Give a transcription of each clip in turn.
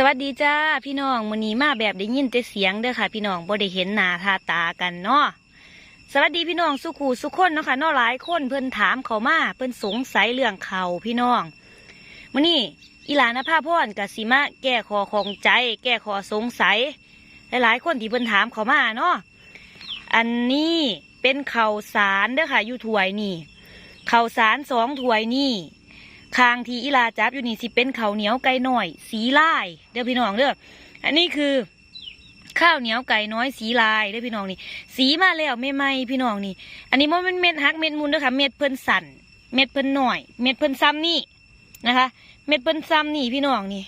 สวัสดีจ้าพี่น้องมื้อนี้มาแบบได้ยินแต่เสียงเด้อค่ะ พี่น้องบ่ได้เห็นหน้าทาตากันเนาะสวัสดีพี่น้องสุขูสุขคนเนาะค่ะเนาะหลายคนเพิ่นถามเขามาเพิ่นสงสัยเรื่องเขาพี่น้องมื้อนี้อีหลานภาพรกับสิมาแก้คอของใจ แก้คอสงสัย หลายๆ คนที่เพิ่นถามเขามาเนาะอันนี้เป็นเข่าสารเด้อค่ะอยู่ถวยนี่เข่าสารสองถวยนี่ คางทีอีลาจับอยู่นี่สิเป็นข้าวเหนียวไก่หน่อย สีลายเด้อพี่น้องเด้ออันนี้คือ ข้าวเหนียวไก่น้อยสีลายเด้อพี่น้องนี่ สีมาแล้วไม่ไหมพี่น้องนี่ อันนี้มันเป็นเม็ดฮักเม็ดมูลเด้อค่ะเม็ดเพิ่นสั่นเม็ดเพิ่นหน่อย เม็ดเพิ่นซ้ำนี่นะคะ เม็ดเพิ่นซ้ำนี่พี่น้องนี่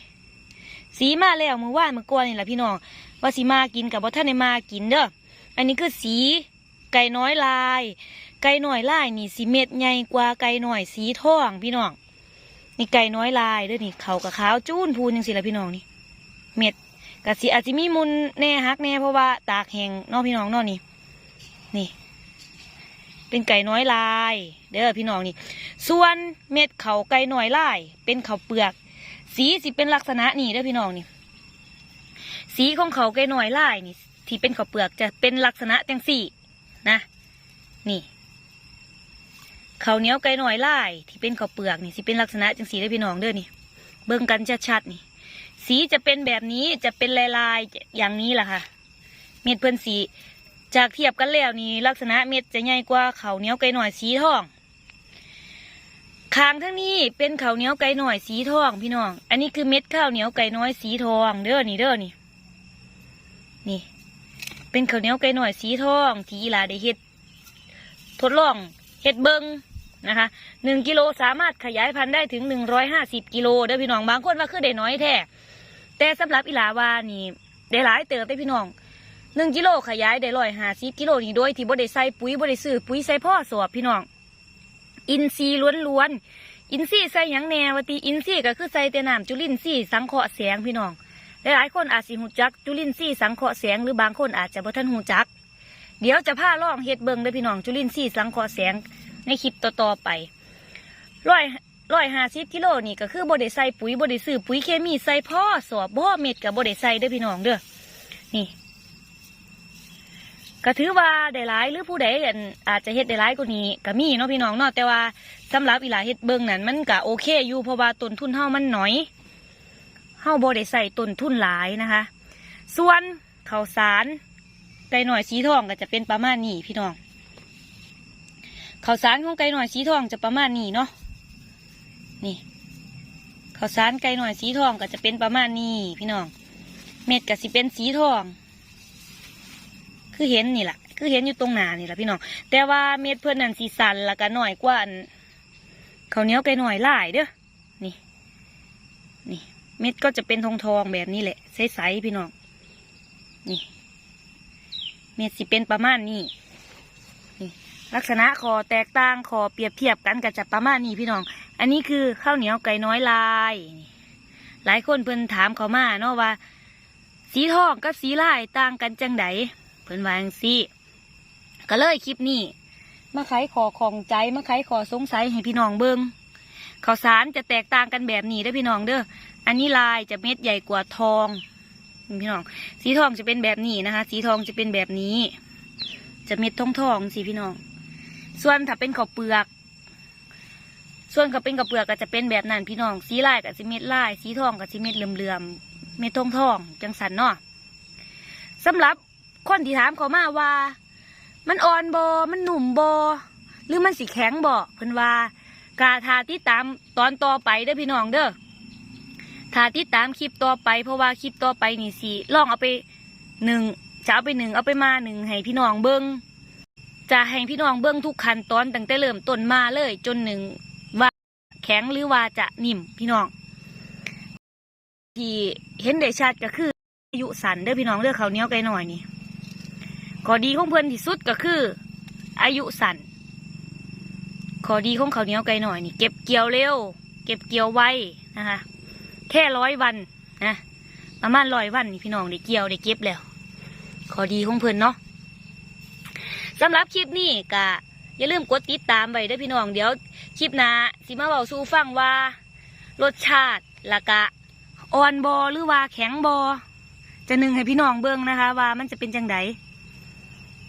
สีมาแล้วมือวานมือก่อนนี่แหละพี่น้อง ว่าสีมากินกับว่าท่านได้มากินเด้ออันนี้คือสีไก่น้อยลาย ไก่หน้อยลายนี่สีเม็ดใหญ่กว่าไก่หน้อยสีทองพี่น้อง นี่ไก่น้อยลายด้วยนี่เขากับขาวจูนพูนยังสิละพี่น้องนี่ เม็ดกะสิอาจจะมีมุนแน่ฮักแน่เพราะว่าตากแห้งนอกพี่น้องนอกนี่ นี่ เป็นไก่น้อยลาย เด้อพี่น้องนี่ ส่วนเม็ดเขาไก่น้อยลาย เป็นเขาเปลือก สีสิเป็นลักษณะนี่เด้อพี่น้องนี่ สีของเขาไก่น้อยลายนี่ ที่เป็นเขาเปลือกจะเป็นลักษณะจังสี่ นะ นี่ ข้าวเหนียวไก่หน่อยลายที่เป็นข้าวเปลือกนี่สิเป็นลักษณะจังสีได้พี่น้องเด้อนี่ เบิ่งกันชัดๆนี่ สีจะเป็นแบบนี้จะเป็นลายๆอย่างนี้แหละค่ะ เม็ดเพิ่อนสี จากเทียบกันแล้วนี่ลักษณะเม็ดจะใหญ่กว่าข้าวเหนียวไก่หน่อยสีทองคางทั้งนี้เป็นข้าวเหนียวไก่หน่อยสีทองพี่น้อง อันนี้คือเม็ดข้าวเหนียวไก่น้อยสีทองเด้อนี่เด้อนี่ นี่ เป็นข้าวเหนียวไก่หน่อยสีทองที่ลาได้เฮ็ด ทดลองเฮ็ดเบิง นะคะหนึ่งกิโลสามารถขยายพันธุ์ได้ถึงหนึ่งร้อยห้าสิบกิโลเด้อพี่น้องบางคนว่าคือได้น้อยแท้แต่สำหรับอีลาวานี่ได้หลายเติบได้พี่น้องหนึ่งกิโลขยายได้ร้อยห้าสิบกิโลนี่โดยที่บ่ได้ใส่ปุ๋ยบ่ได้ซื้อปุ๋ยใส่พ่อสอบพี่น้อง อินทรีย์ล้วนๆอินทรีใส่หยังแนวติอินทรีก็คือใส่แต่น้ำจุลินทรีสังเคราะห์แสงพี่น้องหลายๆคนอาจสิหูจักจุลินทรีสังเคราะห์แสงหรือบางคนอาจจะบ่ทันหูจัก เดี๋ยวจะพาล่องเฮ็ดเบิงเด้พี่น้องจุลินทรีสังเคราะห์แสง ในคลิปต่อๆไปร้อยร้อยห้าสิบกิโลนี่ก็คือบ่ได้ใส่ปุ๋ยบดซื้อปุ๋ยเคมีใส่พ่อสอบบ่อเม็ดกับบ่ได้ใส่เด้อพี่น้องเด้อนี่ก็ถือว่าได้หลายหรือผู้ใดอั่นอาจจะเฮ็ดได้หลายกว่านี้ก็มีเนาะพี่น้องเนาะแต่ว่าสำหรับอีหลาเฮ็ดเบิงนั่นมันก็โอเคอยู่เพราะว่าต้นทุนเฮามันน้อยเฮาบ่ได้ใส่ต้นทุนหลายนะคะ ส่วนข้าวสารไก่หน่อยสีทองก็จะเป็นประมาณนี้พี่น้อง ข้าวสารของไก่หน่อยสีทองจะประมาณนี้เนาะนี่ข้าวสารไก่หน่อยสีทองก็จะเป็นประมาณนี้พี่น้อง เม็ดก็สิเป็นสีทอง คือเห็นนี่แหละคือเห็นอยู่ตรงหน้านี่แหละพี่น้อง แต่ว่าเม็ดเพื่อนนั่นสีสันแล้วก็หน่อยกว่าอันข้าวเหนียวไก่หน่อยหลายเด้อนี่ นี่เม็ดก็จะเป็นทองทองแบบนี้แหละใสๆพี่น้อง นี่ เม็ดสิเป็นประมาณนี้ ลักษณะคอแตกต่างคอเปรียบเทียบกันกับจะประมาณนี้พี่น้อง อันนี้คือข้าวเหนียวไก่น้อยลาย หลายคนเพิ่นถามเขามาเนาะว่า สีทองกับสีลายต่างกันจังไดเพิ่นวาจังซี่ก็เลยคลิปนี้มาไขขอของใจมาไขขอสงสัยให้พี่น้องเบิงข้าวสารจะแตกต่างกันแบบนี้เด้พี่น้องเด้อ อันนี้ลายจะเม็ดใหญ่กว่าทองพี่น้อง สีทองจะเป็นแบบนี้นะคะ สีทองจะเป็นแบบนี้ จะเม็ดทองทองสิพี่น้อง ส่วนถ้าเป็นข้าวเปลือก ส่วนถ้าเป็นข้าวเปลือกก็จะเป็นแบบนั้นพี่น้อง สีลายกับสีเม็ดลาย สีทองกับสีเม็ดเหลื่อมๆเม็ดทองทองจังสันเนาะสำหรับคนที่ถามเขามาว่า มันอ่อนบอมันหนุ่มบอหรือมันสีแข็งบอเพิ่นว่ากาทาที่ตามตอนต่อไปเด้อพี่น้องเด้อถ้าติดตามคลิปต่อไป เพราะว่าคลิปต่อไปนี่สิลองเอาไปหนึ่งจะเอาไปหนึ่งเอาไปมาหนึ่งให้พี่น้องเบิง จะให้พี่น้องเบิงทุกขั้นตอนตั้งแต่เริ่มต้นมาเลย จนหนึ่งว่าแข็งหรือว่าจะนิ่มพี่น้อง ที่เห็นได้ชัดก็คืออายุสั้นเด้อพี่น้องเด้อเขาเนี้ยไกลหน่อยนี่ข้อดีของเพื่อนที่สุดก็คือ อายุสั้นข้อดีของเขาเนี้ยไกลหน่อยนี่ เก็บเกี่ยวเร็ว เก็บเกี่ยวไวนะคะแค่ร้อยวันนะประมาณร้อยวันนี่พี่น้องได้เกี่ยวได้เก็บแล้วขอดีของเพิ่อนเนาะ สำหรับคลิปนี้ก็อย่าลืมกดติดตามไว้ด้วยพี่น้องเดี๋ยวคลิปหน้าสิมาเบาสู่ฟังว่า รสชาติละกะอ่อนบอหรือว่าแข็งบอจะหนึ่งให้พี่น้องเบิ่งนะคะ ว่ามันจะเป็นจังได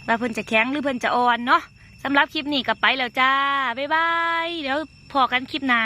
ว่าเพิ่นจะแข็งหรือเพิ่นจะอ่อนเนาะสำหรับคลิปนี้ก็ไปแล้วจ้าบ๊ายบายเดี๋ยวพอกันคลิปหน้า